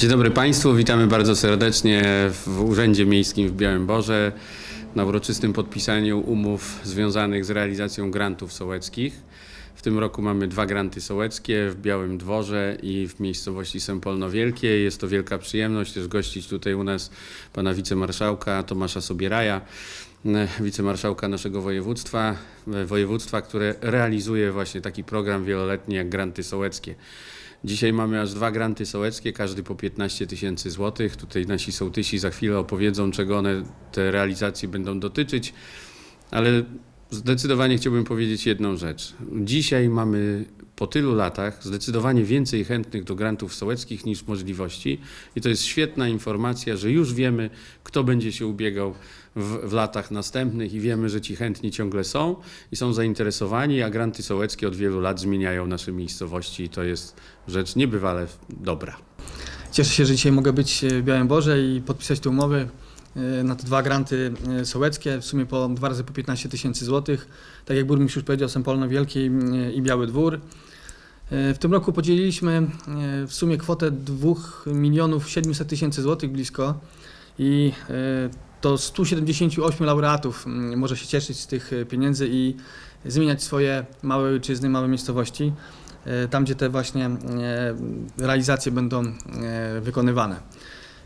Dzień dobry Państwu, witamy bardzo serdecznie w Urzędzie Miejskim w Białym Borze na uroczystym podpisaniu umów związanych z realizacją grantów sołeckich. W tym roku mamy dwa granty sołeckie w Białym Dworze i w miejscowości Sępolno Wielkie. Jest to wielka przyjemność też gościć tutaj u nas pana wicemarszałka Tomasza Sobieraja, e, wicemarszałka naszego województwa, e, województwa, które realizuje właśnie taki program wieloletni jak granty sołeckie. Dzisiaj mamy aż dwa granty sołeckie, każdy po 15 tysięcy złotych. Tutaj nasi sołtysi za chwilę opowiedzą, czego one, te realizacje będą dotyczyć, ale zdecydowanie chciałbym powiedzieć jedną rzecz. Dzisiaj mamy po tylu latach zdecydowanie więcej chętnych do grantów sołeckich niż możliwości i to jest świetna informacja, że już wiemy, kto będzie się ubiegał w, w latach następnych i wiemy, że ci chętni ciągle są i są zainteresowani, a granty sołeckie od wielu lat zmieniają nasze miejscowości i to jest rzecz niebywale dobra. Cieszę się, że dzisiaj mogę być w Białym Borze i podpisać te umowy e, na te dwa granty e, sołeckie, w sumie po dwa razy po 15 tysięcy złotych. Tak jak burmistrz już powiedział, Sępolno Wielkie i- i Biały Dwór. E, W tym roku podzieliliśmy e, w sumie kwotę 2 milionów 700 tysięcy złotych blisko i e, to 178 laureatów może się cieszyć z tych e, pieniędzy i zmieniać swoje małe ojczyzny, małe miejscowości, e, tam gdzie te właśnie e, realizacje będą e, wykonywane.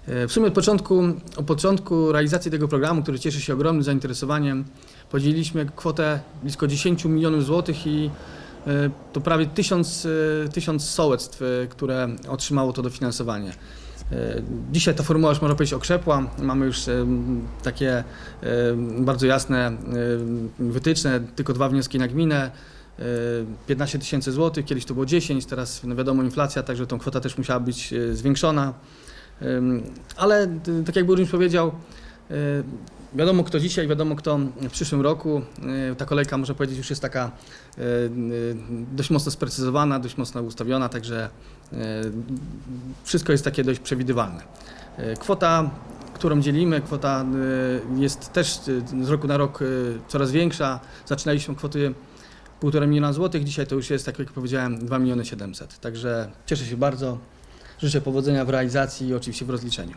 E, W sumie od początku, od początku realizacji tego programu, który cieszy się ogromnym zainteresowaniem, podzieliliśmy kwotę blisko 10 milionów złotych i e, to prawie tysiąc, e, tysiąc sołectw, e, które otrzymało to dofinansowanie. E, Dzisiaj ta formuła już można powiedzieć okrzepła. Mamy już e, takie e, bardzo jasne e, wytyczne, tylko dwa wnioski na gminę. e, 15 tysięcy złotych, kiedyś to było 10, teraz no wiadomo inflacja, także tą kwota też musiała być e, zwiększona. Ale y, tak jak burmistrz powiedział, y, wiadomo kto dzisiaj, wiadomo kto w przyszłym roku. Y, Ta kolejka można powiedzieć już jest taka dość mocno sprecyzowana, dość mocno ustawiona, także wszystko jest takie dość przewidywalne. Kwota, którą dzielimy, kwota jest też z roku na rok coraz większa. Zaczynaliśmy kwoty 1,5 miliona złotych, dzisiaj to już jest, tak jak powiedziałem, 2 miliony 700. Także cieszę się bardzo. Życzę powodzenia w realizacji i oczywiście w rozliczeniu.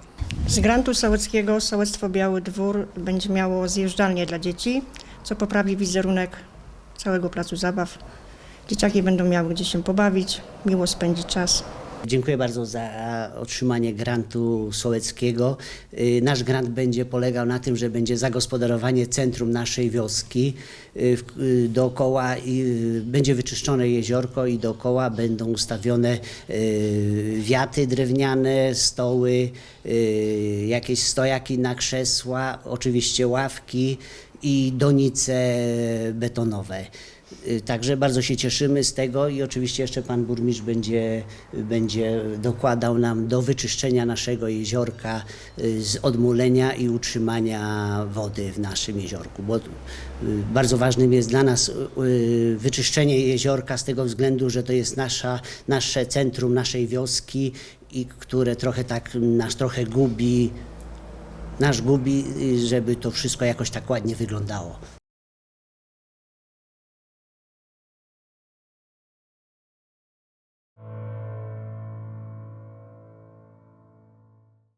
Z grantu sołeckiego Sołectwo Biały Dwór będzie miało zjeżdżalnię dla dzieci, co poprawi wizerunek całego placu zabaw. Dzieciaki będą miały gdzie się pobawić, miło spędzić czas. Dziękuję bardzo za otrzymanie grantu sołeckiego. Y, Nasz grant będzie polegał na tym, że będzie zagospodarowanie centrum naszej wioski. Y, y, Dookoła będzie wyczyszczone jeziorko i dookoła będą ustawione wiaty drewniane, stoły, jakieś stojaki na krzesła, oczywiście ławki i donice betonowe. Y, Także bardzo się cieszymy z tego i oczywiście jeszcze pan burmistrz będzie, będzie dokładał nam do wyczyszczenia naszego jeziorka y, z odmulenia i utrzymania wody w naszym jeziorku. Bo y, bardzo ważnym jest dla nas wyczyszczenie jeziorka z tego względu, że to jest nasza, nasze centrum naszej wioski i które trochę tak nas trochę gubi, nasz gubi, żeby to wszystko jakoś tak ładnie wyglądało.